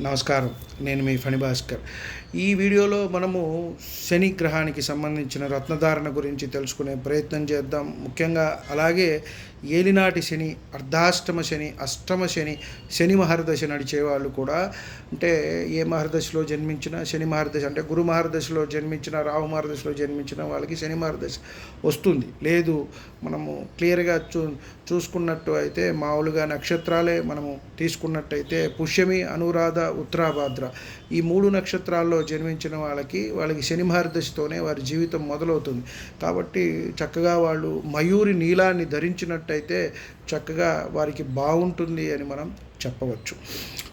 నమస్కారం. నేను మీ ఫణి భాస్కర్. ఈ వీడియోలో మనము శని గ్రహానికి సంబంధించిన రత్నధారణ గురించి తెలుసుకునే ప్రయత్నం చేద్దాం. ముఖ్యంగా అలాగే ఏలినాటి శని అర్ధాష్టమ శని అష్టమ శని శని మహర్దశ నడిచే వాళ్ళు కూడా అంటే ఏ మహర్దశలో జన్మించిన శని మహర్దశ అంటే గురు మహర్దశలో జన్మించిన రాహు మహర్దశలో జన్మించిన వాళ్ళకి శని మహర్దశ వస్తుంది. లేదు మనము క్లియర్గా చూ చూసుకున్నట్టు అయితే మామూలుగా నక్షత్రాలే మనము తీసుకున్నట్టయితే పుష్యమి అనురాధ ఉత్తరాభాద్ర ఈ మూడు నక్షత్రాల్లో జన్మించిన వాళ్ళకి వాళ్ళకి శని మహర్దశతోనే వారి జీవితం మొదలవుతుంది. కాబట్టి చక్కగా వాళ్ళు మయూరి నీలాన్ని ధరించినట్టయితే చూసుకున్నట్టయితే చక్కగా వారికి బాగుంటుంది అని మనం చెప్పవచ్చు.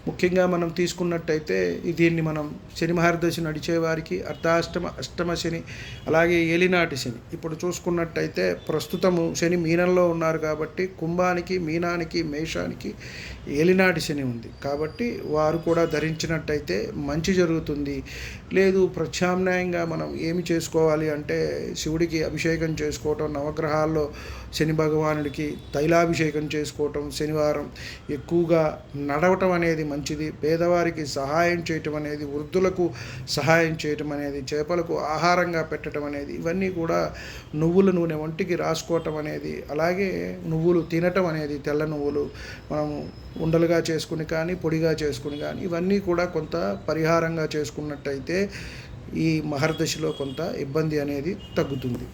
ముఖ్యంగా మనం తీసుకున్నట్టయితే దీన్ని మనం శని మహర్దశ నడిచే వారికి అర్ధాష్టమ అష్టమ శని అలాగే ఏలినాటి శని. ఇప్పుడు చూసుకున్నట్టయితే ప్రస్తుతము శని మీనంలో ఉన్నారు కాబట్టి కుంభానికి మీనానికి మేషానికి ఏలినాటి శని ఉంది. కాబట్టి వారు కూడా ధరించినట్టయితే మంచి జరుగుతుంది. లేదు ప్రత్యామ్నాయంగా మనం ఏమి చేసుకోవాలి అంటే శివుడికి అభిషేకం చేసుకోవటం నవగ్రహాల్లో శని భగవానుడికి తైలాభిషేకం చేసుకోవటం శనివారం ఎక్కువగా నడవటం అనేది మంచిది. పేదవారికి సహాయం చేయటం అనేది వృద్ధులకు సహాయం చేయటం అనేది చేపలకు ఆహారంగా పెట్టడం అనేది ఇవన్నీ కూడా నువ్వుల నూనె ఒంటికి రాసుకోవటం అనేది అలాగే నువ్వులు తినటం అనేది తెల్ల నువ్వులు మనము ఉండలుగా చేసుకుని కానీ పొడిగా చేసుకుని కానీ ఇవన్నీ కూడా కొంత పరిహారంగా చేసుకున్నట్టయితే ఈ మహర్దశలో కొంత ఇబ్బంది అనేది తగ్గుతుంది.